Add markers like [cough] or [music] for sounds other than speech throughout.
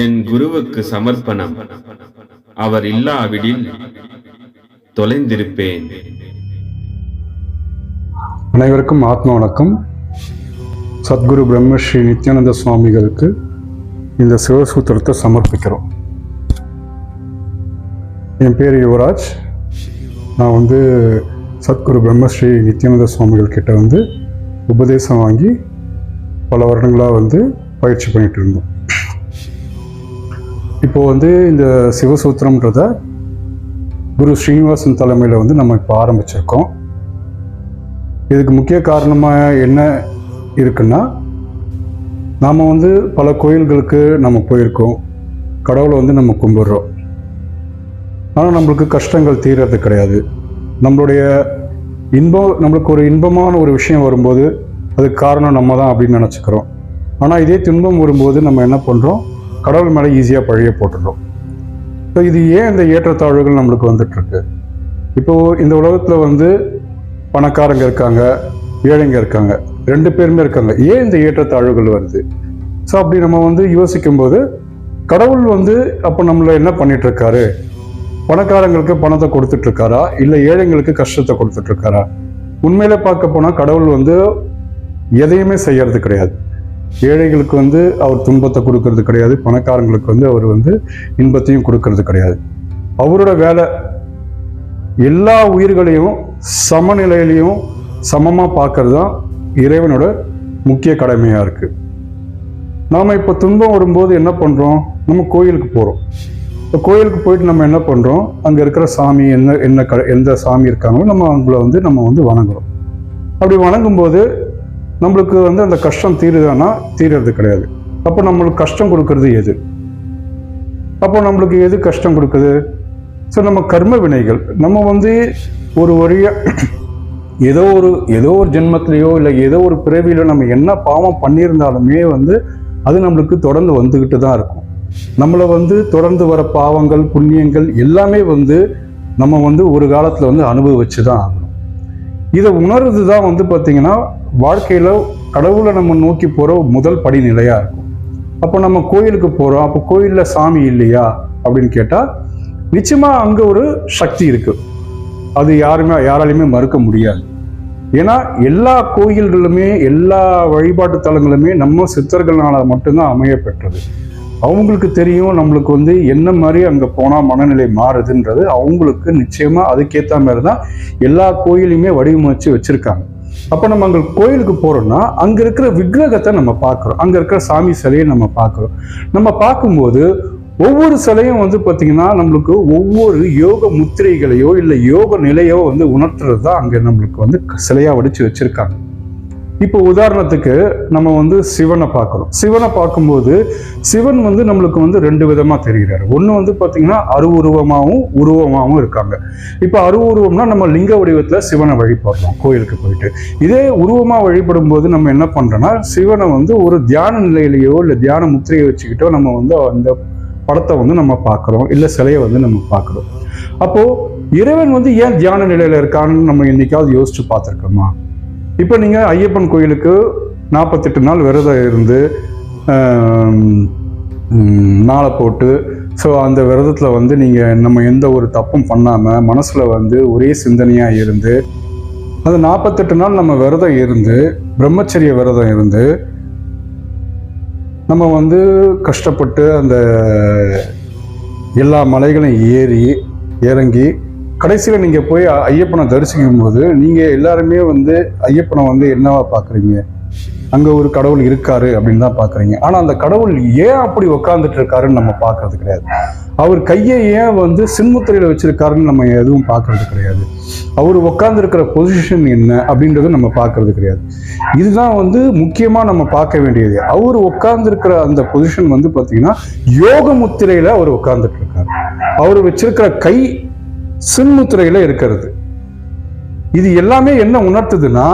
என் குருவுக்கு சமர்ப்பணம். அவர் இல்லாவிடில் தொலைந்திருப்பேன். அனைவருக்கும் ஆத்ம வணக்கம். சத்குரு பிரம்மஸ்ரீ நித்யானந்த சுவாமிகளுக்கு இந்த சிவசூத்திரத்தை சமர்ப்பிக்கிறோம். என் பேர் யுவராஜ். நான் வந்து சத்குரு பிரம்மஸ்ரீ நித்யானந்த சுவாமிகள் கிட்ட வந்து உபதேசம் வாங்கி பல வருடங்களாக வந்து பயிற்சி பண்ணிட்டு இருந்தோம். இப்போ வந்து இந்த சிவசூத்திரம்ன்றத குரு ஸ்ரீனிவாசன் தலைமையில் வந்து நம்ம இப்போ ஆரம்பிச்சிருக்கோம். இதுக்கு முக்கிய காரணமாக என்ன இருக்குன்னா நாம் வந்து பல கோயில்களுக்கு நம்ம போயிருக்கோம். கடவுளை வந்து நம்ம கும்பிடுறோம். ஆனால் நம்மளுக்கு கஷ்டங்கள் தீர்றது கிடையாது. நம்மளுடைய இன்பம் நம்மளுக்கு ஒரு இன்பமான ஒரு விஷயம் வரும்போது அதுக்கு காரணம் நம்ம தான் அப்படின்னு நினச்சிக்கிறோம். ஆனால் இதே துன்பம் வரும்போது நம்ம என்ன பண்ணுறோம் கடவுள் மேலே ஈஸியாக பழைய போட்டுடுறோம் ஸோ இது ஏன் இந்த ஏற்றத்தாழ்வுகள் நம்மளுக்கு வந்துட்டுருக்கு? இப்போது இந்த உலகத்தில் வந்து பணக்காரங்க இருக்காங்க ஏழைங்க இருக்காங்க ரெண்டு பேருமே இருக்காங்க. ஏன் இந்த ஏற்றத்தாழ்வுகள் வருது? ஸோ அப்படி நம்ம வந்து யோசிக்கும்போது கடவுள் வந்து அப்போ நம்மளை என்ன பண்ணிகிட்ருக்காரு பணக்காரங்களுக்கு பணத்தை கொடுத்துட்ருக்காரா இல்லை ஏழைங்களுக்கு கஷ்டத்தை கொடுத்துட்ருக்காரா உண்மையில் உண்மையில பார்க்க போனால் கடவுள் வந்து எதையுமே செய்யறது கிடையாது. ஏழைகளுக்கு வந்து அவர் துன்பத்தை கொடுக்கறது கிடையாது பணக்காரங்களுக்கு வந்து அவர் வந்து இன்பத்தையும் கொடுக்கறது கிடையாது. அவரோட வேலை எல்லா உயிர்களையும் சமநிலையிலையும் சமமாக பார்க்கறது தான் இறைவனோட முக்கிய கடமையாக இருக்குது நாம் இப்போ துன்பம் வரும்போது என்ன பண்ணுறோம் நம்ம கோயிலுக்கு போகிறோம் இப்போ கோயிலுக்கு போயிட்டு நம்ம என்ன பண்ணுறோம் அங்கே இருக்கிற சாமி என்ன என்ன க எந்த சாமி இருக்காங்களோ நம்ம அவங்கள வந்து நம்ம வந்து வணங்குறோம். அப்படி வணங்கும்போது நம்மளுக்கு வந்து அந்த கஷ்டம் தீருதானா தீர்றது கிடையாது. அப்போ நம்மளுக்கு கஷ்டம் கொடுக்கறது எது? அப்போ நம்மளுக்கு எது கஷ்டம் கொடுக்குது? ஸோ நம்ம கர்ம வினைகள் நம்ம வந்து ஒரு வழியாக [clears throat] ஏதோ ஒரு ஏதோ ஒரு ஜென்மத்திலேயோ இல்லை ஏதோ ஒரு பிறவியிலோ நம்ம என்ன பாவம் பண்ணியிருந்தாலுமே வந்து அது நம்மளுக்கு தொடர்ந்து வந்துக்கிட்டு தான் இருக்கும். நம்மளை வந்து தொடர்ந்து வர பாவங்கள் புண்ணியங்கள் எல்லாமே வந்து நம்ம வந்து ஒரு காலத்தில் வந்து அனுபவிச்சு தான் ஆகணும். இதை உணர்றது தான் வந்து பார்த்திங்கன்னா வாழ்க்கையில் கடவுளை நம்ம நோக்கி போகிற முதல் படிநிலையாக இருக்கும். அப்போ நம்ம கோயிலுக்கு போகிறோம் அப்போ கோயிலில் சாமி இல்லையா? அப்படின்னு கேட்டால் நிச்சயமாக அங்கே ஒரு சக்தி இருக்குது அது யாருமே யாராலையுமே மறுக்க முடியாது. ஏன்னா எல்லா கோயில்களுமே எல்லா வழிபாட்டு தலங்களுமே நம்ம சித்தர்களால் மட்டும்தான் அமைய பெற்றது. அவங்களுக்கு தெரியும் நம்மளுக்கு வந்து என்ன மாதிரி அங்கே போனால் மனநிலை மாறுதுன்றது அவங்களுக்கு நிச்சயமாக அதுக்கேற்ற மாதிரி தான் எல்லா கோயிலையுமே வடிவமைச்சு வச்சுருக்காங்க. அப்போ நம்ம அங்கே கோயிலுக்கு போகிறோம்னா அங்கே இருக்கிற விக்கிரகத்தை நம்ம பார்க்குறோம். அங்கே இருக்கிற சாமி சிலையை நம்ம பார்க்குறோம். நம்ம பார்க்கும்போது ஒவ்வொரு சிலையும் வந்து பார்த்திங்கன்னா நம்மளுக்கு ஒவ்வொரு யோக முத்திரைகளையோ இல்லை யோக நிலையோ வந்து உணர்த்துறது தான் அங்கே நம்மளுக்கு வந்து சிலையாக வடித்து வச்சுருக்காங்க. இப்போ உதாரணத்துக்கு நம்ம வந்து சிவனை பார்க்குறோம் சிவனை பார்க்கும்போது சிவன் வந்து நம்மளுக்கு வந்து ரெண்டு விதமாக தெரிகிறாரு. ஒன்று வந்து பார்த்திங்கன்னா அருவுருவமாகவும் உருவமாகவும் இருக்காங்க. இப்போ அருவுருவம்னா நம்ம லிங்க வடிவத்தில் சிவனை வழிபடுறோம் கோயிலுக்கு போயிட்டு. இதே உருவமாக வழிபடும் போது நம்ம என்ன பண்ணுறோன்னா சிவனை வந்து ஒரு தியான நிலையிலையோ இல்லை தியான முத்திரையை வச்சுக்கிட்டோ நம்ம வந்து அந்த படத்தை வந்து நம்ம பார்க்குறோம். இல்லை சிலையை வந்து நம்ம பார்க்குறோம். அப்போது இறைவன் வந்து ஏன் தியான நிலையில் இருக்கான்னு நம்ம என்னைக்காவது யோசிச்சு பார்த்துருக்கோமா? இப்போ நீங்கள் ஐயப்பன் கோயிலுக்கு நாற்பத்தெட்டு நாள் விரதம் இருந்து நாளை போட்டு ஸோ அந்த விரதத்தில் வந்து நீங்கள் நம்ம எந்த ஒரு தப்பும் பண்ணாமல் மனசில் வந்து ஒரே சிந்தனையாக இருந்து அந்த நாற்பத்தெட்டு நாள் நம்ம விரதம் இருந்து பிரம்மச்சரிய விரதம் இருந்து நம்ம வந்து கஷ்டப்பட்டு அந்த எல்லா மலைகளையும் ஏறி இறங்கி கடைசியில் நீங்கள் போய் ஐயப்பனை தரிசிக்கும் போது நீங்கள் எல்லாருமே வந்து ஐயப்பனை வந்து என்னவா பார்க்குறீங்க அங்கே ஒரு கடவுள் இருக்காரு அப்படின்னு தான் பார்க்குறீங்க ஆனால் அந்த கடவுள் ஏன் அப்படி உக்காந்துட்டு இருக்காருன்னு நம்ம பார்க்கறது கிடையாது. அவர் கையை ஏன் வந்து சின்முத்திரையில் வச்சிருக்காருன்னு நம்ம எதுவும் பார்க்கறது கிடையாது. அவர் உட்காந்துருக்கிற பொசிஷன் என்ன அப்படின்றது நம்ம பார்க்கறது கிடையாது. இதுதான் வந்து முக்கியமாக நம்ம பார்க்க வேண்டியது. அவர் உட்காந்துருக்கிற அந்த பொசிஷன் வந்து பார்த்தீங்கன்னா யோக முத்திரையில் அவர் உட்காந்துட்டு இருக்காரு. அவர் வச்சிருக்கிற கை சின்முத்திரையில் இருக்கிறது. இது எல்லாமே என்ன உணர்த்துதுன்னா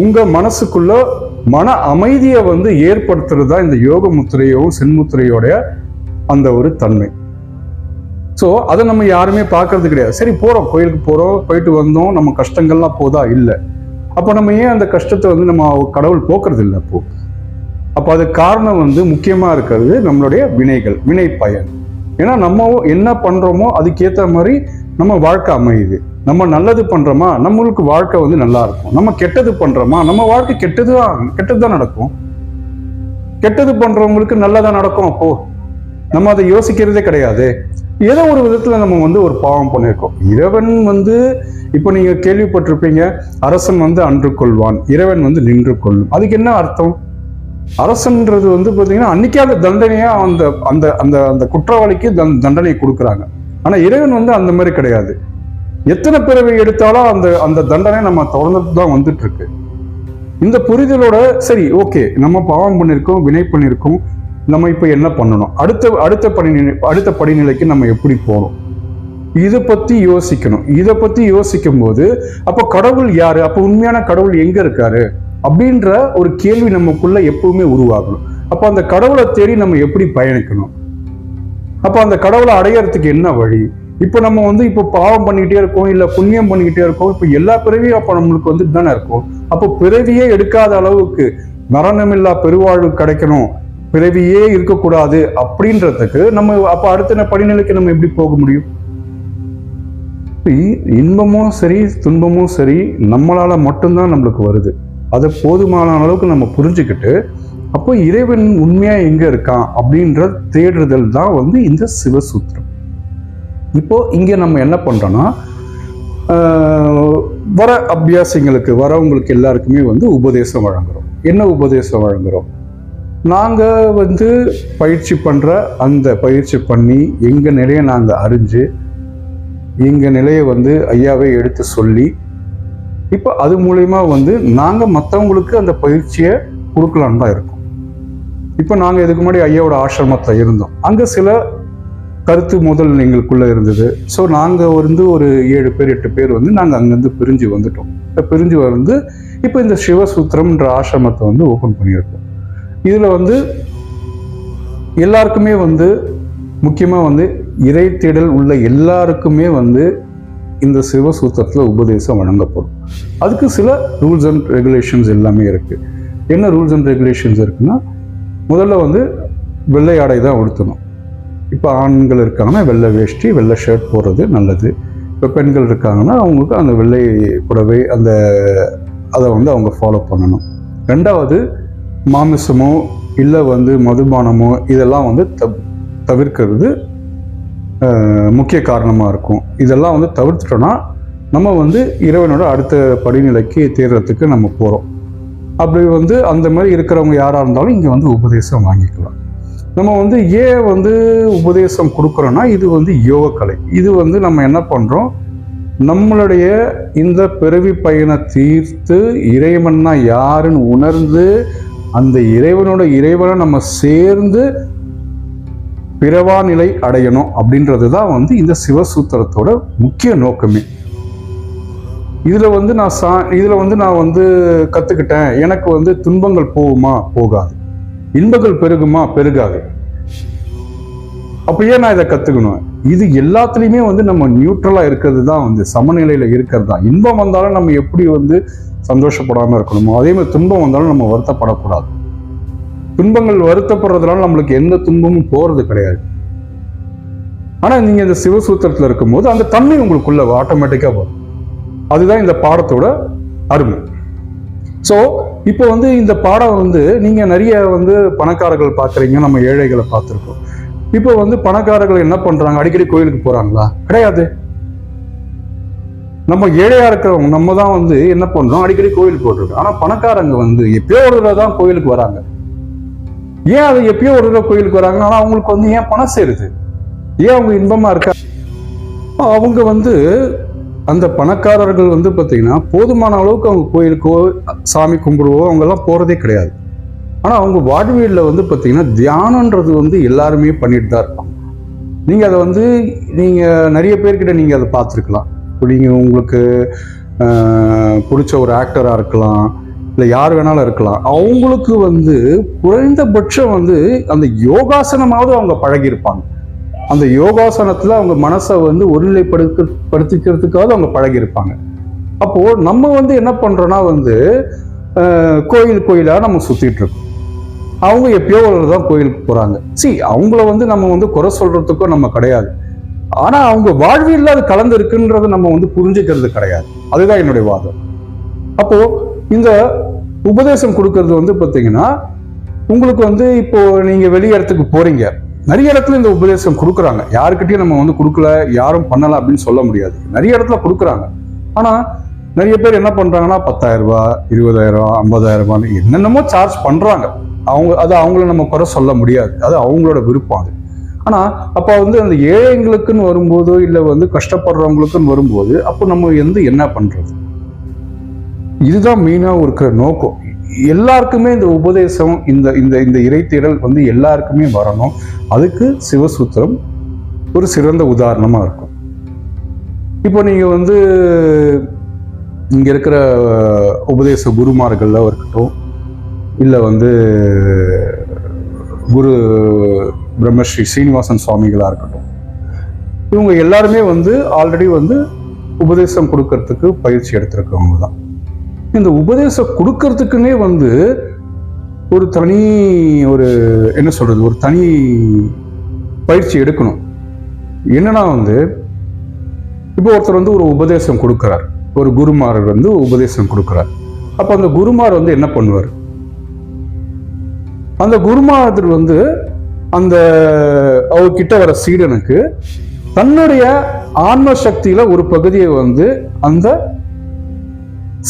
உங்க மனசுக்குள்ள மன அமைதியை வந்து ஏற்படுத்துறது தான் இந்த யோக முத்திரையும் சின்முத்திரையோடைய அந்த ஒரு தன்மை. ஸோ அதை நம்ம யாருமே பார்க்கறது கிடையாது. சரி போகிறோம் கோயிலுக்கு போகிறோம் போயிட்டு வந்தோம். நம்ம கஷ்டங்கள்லாம் போதா? இல்லை. அப்போ நம்ம ஏன் அந்த கஷ்டத்தை வந்து நம்ம கடவுள் போக்குறது இல்லை அப்போ? அப்போ அது காரணம் வந்து முக்கியமாக இருக்கிறது நம்மளுடைய வினைகள் வினை பயன் ஏன்னா நம்ம என்ன பண்ணுறோமோ அதுக்கேற்ற மாதிரி நம்ம வாழ்க்கை அமையுது. நம்ம நல்லது பண்ணுறோமா நம்மளுக்கு வாழ்க்கை வந்து நல்லா இருக்கும். நம்ம கெட்டது பண்ணுறோமா நம்ம வாழ்க்கை கெட்டது தான் கெட்டது தான் நடக்கும். கெட்டது பண்ணுறவங்களுக்கு நல்லதா நடக்கும் அப்போ. நம்ம அதை யோசிக்கிறதே கிடையாது. ஏதோ ஒரு விதத்துல நம்ம வந்து ஒரு பாவம் பண்ணியிருக்கோம். இறைவன் வந்து இப்போ நீங்க கேள்விப்பட்டிருப்பீங்க அரசன் வந்து அன்று கொள்வான் இறைவன் வந்து நின்று கொள்ளும். அதுக்கு என்ன அர்த்தம்? அரசன்றது வந்து பார்த்தீங்கன்னா அன்னைக்கே அந்த தண்டனையா அந்த அந்த அந்த அந்த குற்றவாளிக்கு தன் தண்டனை கொடுக்குறாங்க. ஆனால் இறைவன் வந்து அந்த மாதிரி கிடையாது. எத்தனை பிறவை எடுத்தாலும் அந்த அந்த தண்டனை நம்ம தொடர்ந்து தான் வந்துட்டு இருக்கு இந்த புரிதலோட சரி ஓகே நம்ம பாவம் பண்ணியிருக்கோம் வினை பண்ணியிருக்கோம் நம்ம இப்போ என்ன பண்ணணும்? அடுத்த அடுத்த படிநிலை அடுத்த படிநிலைக்கு நம்ம எப்படி போகணும் இதை பத்தி யோசிக்கணும். இதை பத்தி யோசிக்கும் போது அப்போ கடவுள் யாரு? அப்போ உண்மையான கடவுள் எங்க இருக்காரு? அப்படின்ற ஒரு கேள்வி நமக்குள்ள எப்பவுமே உருவாகணும். அப்போ அந்த கடவுளை தேடி நம்ம எப்படி பயணிக்கணும்? அப்போ அந்த கடவுளை அடையறதுக்கு என்ன வழி? இப்போ நம்ம வந்து இப்போ பாவம் பண்ணிக்கிட்டே இருக்கோம் இல்ல புண்ணியம் பண்ணிக்கிட்டே இருக்கோம் இப்போ எல்லா பிறவியும் அப்போ நம்மளுக்கு வந்து தானே இருக்கும். அப்போ பிறவியே எடுக்காத அளவுக்கு மரணமில்லா பெருவாழ்வு கிடைக்கணும். பிறவியே இருக்கக்கூடாது அப்படின்றதுக்கு நம்ம அப்போ அடுத்த படிநிலைக்கு நம்ம எப்படி போக முடியும்? இன்பமும் சரி துன்பமும் சரி நம்மளால மட்டும்தான் நம்மளுக்கு வருது. அதை போதுமான அளவுக்கு நம்ம புரிஞ்சுக்கிட்டு அப்போ இறைவன் உண்மையா எங்க இருக்கான் அப்படின்ற தேடுதல் தான் வந்து இந்த சிவசூத்திரம். இப்போ இங்க நம்ம என்ன பண்றோம்னா வர அபியாசிங்களுக்கு வரவங்களுக்கு எல்லாருக்குமே வந்து உபதேசம் வழங்குறோம். என்ன உபதேசம் வழங்குறோம்? நாங்க வந்து பயிற்சி பண்ற அந்த பயிற்சி பண்ணி எங்க நிலையை நாங்கள் அறிஞ்சு எங்க நிலையை வந்து ஐயாவே எடுத்து சொல்லி இப்போ அது மூலயமா வந்து நாங்கள் மற்றவங்களுக்கு அந்த பயிற்சியை கொடுக்கலான்னு தான் இருக்கோம். இப்போ நாங்கள் இதுக்கு முன்னாடி ஐயாவோட ஆசிரமத்தில் இருந்தோம். அங்கே சில கருத்து முதல் எங்களுக்குள்ளே இருந்தது. ஸோ நாங்கள் வந்து ஒரு ஏழு பேர் எட்டு பேர் வந்து நாங்கள் அங்கேருந்து பிரிஞ்சு வந்துட்டோம். இப்போ பிரிஞ்சு வந்து இப்போ இந்த சிவசூத்திரம்ன்ற ஆசிரமத்தை வந்து ஓப்பன் பண்ணியிருக்கோம். இதில் வந்து எல்லாருக்குமே வந்து முக்கியமாக வந்து இறை தேடல் உள்ள எல்லாருக்குமே வந்து இந்த சிவசூத்திரத்தில் உபதேசம் வழங்கப்படும். அதுக்கு சில ரூல்ஸ் அண்ட் ரெகுலேஷன்ஸ் எல்லாமே இருக்குது என்ன ரூல்ஸ் அண்ட் ரெகுலேஷன்ஸ் இருக்குன்னா முதல்ல வந்து வெள்ளை ஆடை தான் உடுத்தணும். இப்போ ஆண்கள் இருக்காங்கன்னா வெள்ளை வேஷ்டி வெள்ளை ஷர்ட் போடுறது நல்லது. இப்போ பெண்கள் இருக்காங்கன்னா அவங்களுக்கு அந்த வெள்ளை புடவை அந்த அதை வந்து அவங்க ஃபாலோ பண்ணணும். ரெண்டாவது மாமிசமோ இல்லை வந்து மதுபானமோ இதெல்லாம் வந்து தப் தவிர்க்கிறது முக்கிய காரணமாக இருக்கும். இதெல்லாம் வந்து தவிர்த்துட்டோன்னா நம்ம வந்து இறைவனோட அடுத்த படிநிலைக்கு தேர்றதுக்கு நம்ம போகிறோம் அப்படி வந்து அந்த மாதிரி இருக்கிறவங்க யாராக இருந்தாலும் இங்கே வந்து உபதேசம் வாங்கிக்கலாம். நம்ம வந்து ஏன் வந்து உபதேசம் கொடுக்குறோன்னா இது வந்து யோகக்கலை. இது வந்து நம்ம என்ன பண்ணுறோம் நம்மளுடைய இந்த பிறவி பயனை தீர்த்து இறைவன்னா யாருன்னு உணர்ந்து அந்த இறைவனோட இறைவனை நம்ம சேர்ந்து பிறவா நிலை அடையணும் அப்படின்றது தான் வந்து இந்த சிவசூத்திரத்தோட முக்கிய நோக்கமே. இதுல வந்து நான் சா இதுல வந்து நான் வந்து கத்துக்கிட்டேன். எனக்கு வந்து துன்பங்கள் போகுமா? போகாது. இன்பங்கள் பெருகுமா? பெருகாது. அப்போ ஏன் நான் இதை கத்துக்கணும்? இது எல்லாத்துலயுமே வந்து நம்ம நியூட்ரலா இருக்கிறது தான் வந்து சமநிலையில இருக்கிறது தான் இன்பம் வந்தாலும் நம்ம எப்படி வந்து சந்தோஷப்படாம இருக்கணுமோ அதே மாதிரி துன்பம் வந்தாலும் நம்ம வருத்தப்படக்கூடாது. துன்பங்கள் வருத்தப்படுறதுனால நம்மளுக்கு எந்த துன்பமும் போறது கிடையாது. ஆனா நீங்க இந்த சிவசூத்திரத்தில் இருக்கும்போது அந்த தன்மை உங்களுக்குள்ள ஆட்டோமேட்டிக்காக வரும். அதுதான் இந்த பாடத்தோட அருமை. ஸோ இப்போ வந்து இந்த பாடம் வந்து நீங்க நிறைய வந்து பணக்காரர்கள் பார்க்குறீங்க நம்ம ஏழைகளை பார்த்துருக்கோம். இப்போ வந்து பணக்காரர்கள் என்ன பண்றாங்க? அடிக்கடி கோயிலுக்கு போறாங்களா? கிடையாது. நம்ம ஏழையா இருக்கிறவங்க நம்ம தான் வந்து என்ன பண்றோம்? அடிக்கடி கோயிலுக்கு போட்டுருக்கோம் ஆனா பணக்காரங்க வந்து எப்பயோ ஒரு தடவை தான் கோயிலுக்கு வராங்க. ஏன் அது எப்பயோ ஒரு தடவை கோயிலுக்கு வராங்க ஆனா அவங்களுக்கு வந்து ஏன் பணம் சேருது? ஏன் அவங்க இன்பமா இருக்கா அவங்க வந்து அந்த பணக்காரர்கள் வந்து பார்த்தீங்கன்னா போதுமான அளவுக்கு அவங்க கோயிலுக்கோ சாமி கும்பிடுவோ அவங்கெல்லாம் போகிறதே கிடையாது. ஆனால் அவங்க வாழ்வியலில் வந்து பார்த்தீங்கன்னா தியானன்றது வந்து எல்லாருமே பண்ணிட்டு தான் இருப்பாங்க. நீங்கள் அதை வந்து நீங்கள் நிறைய பேர்கிட்ட நீங்கள் அதை பார்த்துருக்கலாம். இப்போ நீங்கள் உங்களுக்கு பிடிச்ச ஒரு ஆக்டராக இருக்கலாம் இல்லை யார் வேணாலும் இருக்கலாம். அவங்களுக்கு வந்து குறைந்தபட்சம் வந்து அந்த யோகாசனமாவது அவங்க பழகியிருப்பாங்க. அந்த யோகாசனத்தில் அவங்க மனசை வந்து ஒருநிலைப்படுத்த படுத்திக்கிறதுக்காக அவங்க பழகியிருப்பாங்க. அப்போது நம்ம வந்து என்ன பண்ணுறோன்னா வந்து கோயில் கோயிலாக நம்ம சுற்றிட்டு இருக்கோம். அவங்க எப்பயோ ஒரு தான் கோயிலுக்கு போகிறாங்க சி அவங்கள வந்து நம்ம வந்து குறை சொல்கிறதுக்கோ நம்ம கிடையாது. ஆனால் அவங்க வாழ்வியல்ல அது கலந்து இருக்குன்றதை நம்ம வந்து புரிஞ்சுக்கிறது கிடையாது. அதுதான் என்னுடைய வாதம். அப்போது இந்த உபதேசம் கொடுக்கறது வந்து பார்த்திங்கன்னா உங்களுக்கு வந்து இப்போ நீங்கள் வெளி இடத்துக்கு போகிறீங்க நிறைய இடத்துல இந்த உபதேசம் கொடுக்குறாங்க. யாருக்கிட்டையும் நம்ம வந்து கொடுக்கல யாரும் பண்ணலை அப்படின்னு சொல்ல முடியாது. நிறைய இடத்துல கொடுக்குறாங்க. ஆனா நிறைய பேர் என்ன பண்றாங்கன்னா பத்தாயிரம் ரூபாய் இருபதாயிரம் ஐம்பதாயிரம் ரூபாய் என்னென்னமோ சார்ஜ் பண்றாங்க. அவங்க அது அவங்கள நம்ம குறை சொல்ல முடியாது. அது அவங்களோட விருப்பம் அது. ஆனா அப்ப வந்து அந்த ஏழைங்களுக்குன்னு வரும்போதோ இல்லை வந்து கஷ்டப்படுறவங்களுக்குன்னு வரும்போது அப்போ நம்ம வந்து என்ன பண்றது? இதுதான் மெயினா இருக்கிற நோக்கம். எல்லாருக்குமே இந்த உபதேசம் இந்த இந்த இந்த இறைத்தேடல் வந்து எல்லாருக்குமே வரணும். அதுக்கு சிவசூத்திரம் ஒரு சிறந்த உதாரணமாக இருக்கும். இப்போ நீங்கள் வந்து இங்கே இருக்கிற உபதேச குருமார்களாக இருக்கட்டும் இல்லை வந்து குரு பிரம்மஸ்ரீ சீனிவாசன் சுவாமிகளாக இருக்கட்டும் இவங்க எல்லாருமே வந்து ஆல்ரெடி வந்து உபதேசம் கொடுக்கறதுக்கு பயிற்சி எடுத்திருக்கவங்க தான் இந்த உபதேசம் கொடுக்கறதுக்குன்னே வந்து ஒரு தனி ஒரு என்ன சொல்றது ஒரு தனி பயிற்சி எடுக்கணும். என்னன்னா வந்து இப்போ ஒருத்தர் வந்து ஒரு உபதேசம் கொடுக்குறார். ஒரு குருமார் வந்து உபதேசம் கொடுக்குறார். அப்போ அந்த குருமார் வந்து என்ன பண்ணுவார்? அந்த குருமாதர் வந்து அந்த அவர்கிட்ட வர சீடனுக்கு தன்னுடைய ஆன்ம சக்தியில ஒரு பகுதியை வந்து அந்த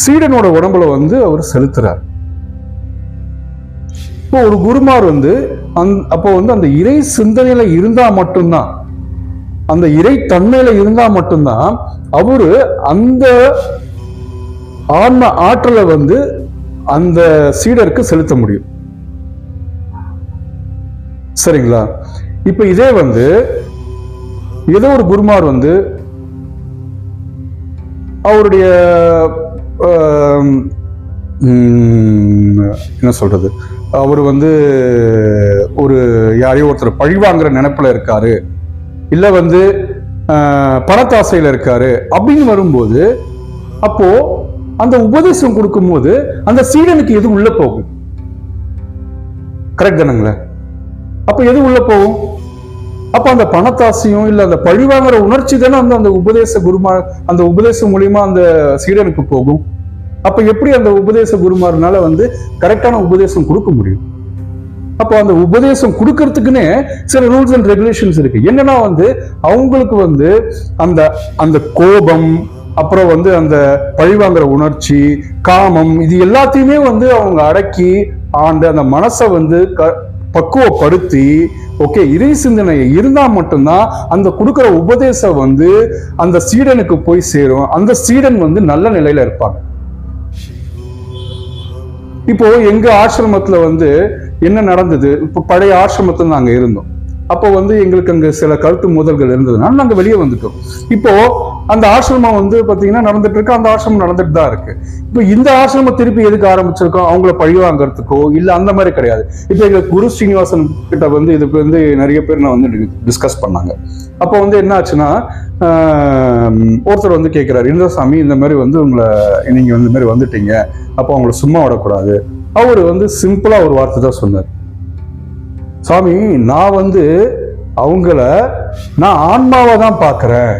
சீடனோட உடம்புல வந்து அவர் செலுத்துறார். இப்போ ஒரு குருமார் வந்து அந் அப்போ வந்து அந்த இறை சிந்தனையில இருந்தா மட்டும்தான் அந்த இறை தன்மையில இருந்தா மட்டும்தான் அவரு அந்த ஆன்ம ஆற்றலை வந்து அந்த சீடருக்கு செலுத்த முடியும். சரிங்களா? இப்ப இதே வந்து ஏதோ ஒரு குருமார் வந்து அவருடைய என்ன சொல்றது? அவர் வந்து ஒரு யாரையோ ஒருத்தர் பழிவாங்குற நினைப்பில் இருக்காரு. இல்லை வந்து பணத்தாசையில் இருக்கார் இருக்காரு அப்படின்னு வரும்போது அப்போ அந்த உபதேசம் கொடுக்கும்போது அந்த சீடனுக்கு எது உள்ள போகும்? கரெக்ட் தானுங்களே? அப்ப எது உள்ள போகும்? அப்ப அந்த பணத்தாசையும் இல்ல அந்த பழிவாங்குற உணர்ச்சி தானே அந்த அந்த உபதேச குருமா அந்த உபதேசம் மூலியமா அந்த சீடனுக்கு போகும். அப்ப எப்படி அந்த உபதேச குருமார்னால வந்து கரெக்டான உபதேசம் கொடுக்க முடியும்? அப்போ அந்த உபதேசம் கொடுக்கறதுக்குன்னே சில ரூல்ஸ் அண்ட் ரெகுலேஷன்ஸ் இருக்கு. என்னன்னா வந்து அவங்களுக்கு வந்து அந்த அந்த கோபம் அப்புறம் வந்து அந்த பழிவாங்குற உணர்ச்சி காமம் இது எல்லாத்தையுமே வந்து அவங்க அடக்கி ஆண்டு அந்த மனசை வந்து க பக்குவப்படுத்தி ஓகே இறை சிந்தனை. இருந்தால் மட்டும்தான் அந்த கொடுக்குற உபதேசம் வந்து அந்த சீடனுக்கு போய் சேரும். அந்த சீடன் வந்து நல்ல நிலையில இருப்பாங்க. இப்போ எங்க ஆசிரமத்துல வந்து என்ன நடந்தது? இப்போ பழைய ஆசிரமத்தில் நாங்கள் இருந்தோம். அப்போ வந்து எங்களுக்கு அங்கே சில கருத்து மோதல்கள் இருந்ததுனால நாங்கள் வெளியே வந்துட்டோம். இப்போ அந்த ஆசிரமம் வந்து பார்த்தீங்கன்னா நடந்துட்டு இருக்கு. அந்த ஆசிரமம் நடந்துட்டு தான் இருக்கு. இப்போ இந்த ஆசிரமம் திருப்பி எதுக்கு ஆரம்பிச்சிருக்கோம்? அவங்கள பழி வாங்குறதுக்கோ அந்த மாதிரி கிடையாது. இப்போ எங்கள் குரு ஸ்ரீனிவாசன் கிட்ட வந்து இதுக்கு வந்து நிறைய பேர் நான் வந்து டிஸ்கஸ் பண்ணாங்க. அப்போ வந்து என்ன ஆச்சுன்னா ஒருத்தர் வந்து கேட்குறாரு இந்த சாமி இந்த மாதிரி வந்து உங்களை நீங்கள் வந்து இந்த மாதிரி வந்துட்டீங்க. அப்போ அவங்கள சும்மா விடக்கூடாது. அவர் வந்து சிம்பிளாக ஒரு வார்த்தை தான் சொன்னார். சாமி நான் வந்து அவங்கள நான் ஆன்மாவை தான் பார்க்குறேன்.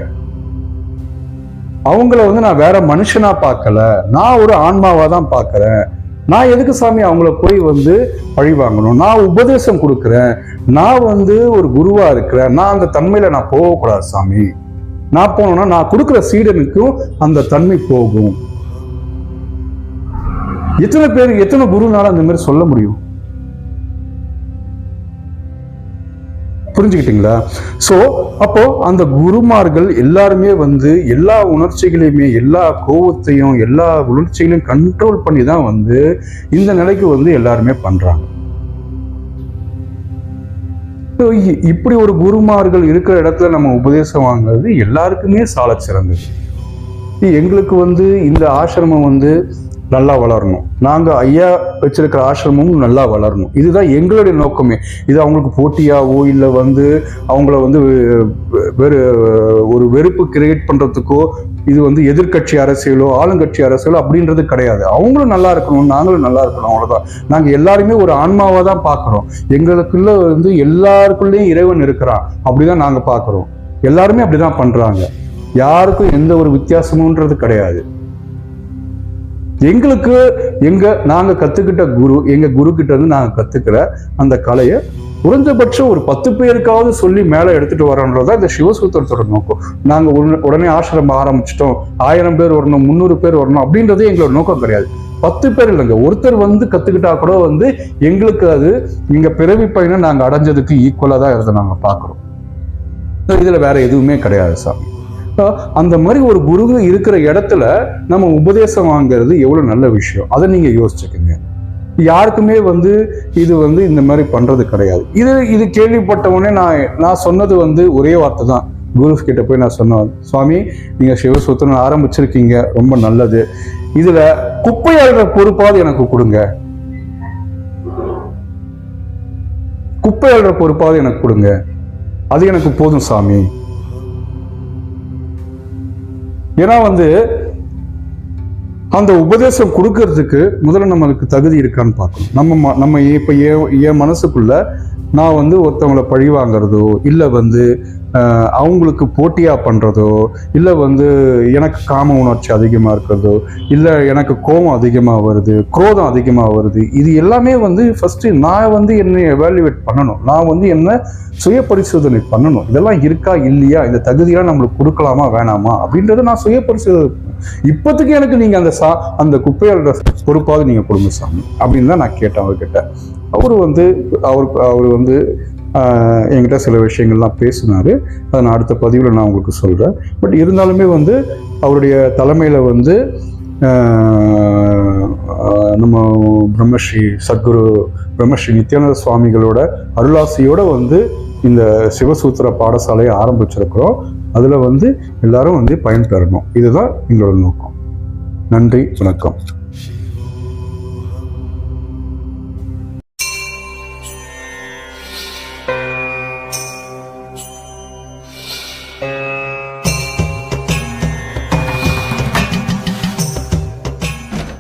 அவங்கள வந்து நான் வேற மனுஷனா பார்க்கல. நான் ஒரு ஆன்மாவா தான் பார்க்குறேன். நான் எதுக்கு சாமி அவங்கள போய் வந்து பழி வாங்கணும்? நான் உபதேசம் கொடுக்குறேன். நான் வந்து ஒரு குருவா இருக்கிறேன். நான் அந்த தன்மையில நான் போகக்கூடாது சாமி. நான் போனோம்னா நான் கொடுக்குற சீடனுக்கும் அந்த தன்மை போகும். எத்தனை பேர் எத்தனை குருனால அந்த மாதிரி சொல்ல முடியும்? புரிஞ்சுக்கிட்டீங்களா? ஸோ அப்போ அந்த குருமார்கள் எல்லாருமே வந்து எல்லா உணர்ச்சிகளையுமே எல்லா கோபத்தையும் எல்லா உணர்ச்சிகளையும் கண்ட்ரோல் பண்ணி தான் வந்து இந்த நிலைக்கு வந்து எல்லாருமே பண்றாங்க. இ- இப்படி ஒரு குருமார்கள் இருக்கிற இடத்துல நம்ம உபதேசம் வாங்குறது எல்லாருக்குமே சால சிறந்தது. எங்களுக்கு வந்து இந்த ஆசிரமம் வந்து நல்லா வளரணும். நாங்கள் ஐயா வச்சிருக்கிற ஆசிரமும் நல்லா வளரணும். இதுதான் எங்களுடைய நோக்கமே. இது அவங்களுக்கு போட்டியாவோ இல்லை வந்து அவங்கள வந்து வெறு ஒரு வெறுப்பு கிரியேட் பண்ணுறதுக்கோ இது வந்து எதிர்க்கட்சி அரசியலோ ஆளுங்கட்சி அரசியலோ அப்படின்றது கிடையாது. அவங்களும் நல்லா இருக்கணும் நாங்களும் நல்லா இருக்கணும் அவ்வளோதான் நாங்கள் எல்லாருமே ஒரு ஆன்மாவாக தான் பார்க்குறோம். எங்களுக்குள்ள வந்து எல்லாருக்குள்ளேயும் இறைவன் இருக்கிறான். அப்படிதான் நாங்கள் பார்க்குறோம். எல்லாருமே அப்படிதான் பண்ணுறாங்க யாருக்கும் எந்த ஒரு வித்தியாசமுன்றது கிடையாது. எங்களுக்கு எங்க நாங்க கத்துக்கிட்ட குரு எங்க குரு கிட்ட இருந்து நாங்க கத்துக்கிற அந்த கலையை குறைஞ்சபட்சம் ஒரு பத்து பேருக்காவது சொல்லி மேலே எடுத்துட்டு வரோன்றதா இந்த சிவசூத்திரத்தோட நோக்கம். நாங்க உடனே- உடனே ஆசிரமம் ஆரம்பிச்சிட்டோம். ஆயிரம் பேர் வரணும் முந்நூறு பேர் வரணும் அப்படின்றதே எங்களோட நோக்கம் கிடையாது. பத்து பேர் இல்லைங்க. ஒருத்தர் வந்து கத்துக்கிட்டா கூட வந்து எங்களுக்கு அது இங்க பிறவி பயணம் நாங்க அடைஞ்சதுக்கு ஈக்குவலா தான் இதை நாங்க பாக்குறோம் இதுல வேற எதுவுமே கிடையாது சார் அந்த மாதிரி ஒரு குரு இருக்கிற இடத்துல நம்ம உபதேசம் வாங்குறது எவ்வளோ நல்ல விஷயம். அதை நீங்கள் யோசிச்சுக்கோங்க. யாருக்குமே வந்து இது வந்து இந்த மாதிரி பண்ணுறது கிடையாது. இது இது கேள்விப்பட்டவுடனே நான் நான் சொன்னது வந்து ஒரே வார்த்தை தான். குரு கிட்ட போய் நான் சொன்னேன் சுவாமி நீங்க சிவசூத்திரன் ஆரம்பிச்சிருக்கீங்க ரொம்ப நல்லது. இதுல குப்பை அழுற பொறுப்பாவது எனக்கு கொடுங்க. குப்பை அழுற பொறுப்பாவது எனக்கு கொடுங்க. அது எனக்கு போதும் சாமி. ஏன்னா வந்து அந்த உபதேசம் கொடுக்கறதுக்கு முதல்ல நம்மளுக்கு தகுதி இருக்கான்னு பார்க்கணும். நம்ம ம- நம்ம இப்போ என் என் மனசுக்குள்ள நான் வந்து ஒருத்தவங்கள பழி வாங்குறதோ இல்லை வந்து அவங்களுக்கு போட்டியாக பண்ணுறதோ இல்லை வந்து எனக்கு காம உணர்ச்சி அதிகமாக இருக்கிறதோ இல்லை எனக்கு கோபம் அதிகமாக வருது குரோதம் அதிகமாக வருது இது எல்லாமே வந்து ஃபஸ்ட்டு நான் வந்து என்னை எவாலுவேட் பண்ணணும். நான் வந்து என்ன சுய பரிசோதனை பண்ணணும். இதெல்லாம் இருக்கா இல்லையா? இந்த தகுதியெல்லாம் நம்மளுக்கு கொடுக்கலாமா வேணாமா? அப்படின்றத நான் சுய பரிசோதனை பண்ணணும். இப்போதைக்கு எனக்கு நீங்கள் அந்த சா அந்த குப்பையோட பொறுப்பாவது நீங்கள் கொடுங்க சாமி. அப்படின்னு தான் நான் கேட்டேன் அவர்கிட்ட. அவர் வந்து அவர் அவர் வந்து என்கிட்ட சில விஷயங்கள்லாம் பேசினார். அதை நான் அடுத்த பதிவில் நான் உங்களுக்கு சொல்கிறேன் பட் இருந்தாலுமே வந்து அவருடைய தலைமையில் வந்து நம்ம பிரம்மஸ்ரீ சத்குரு பிரம்மஸ்ரீ நித்யானந்த சுவாமிகளோட அருளாசியோட வந்து இந்த சிவசூத்திர பாடசாலையை ஆரம்பிச்சிருக்கிறோம். அதில் வந்து எல்லாரும் வந்து பயன்பெறணும் இதுதான் எங்களோட நோக்கம். நன்றி வணக்கம்.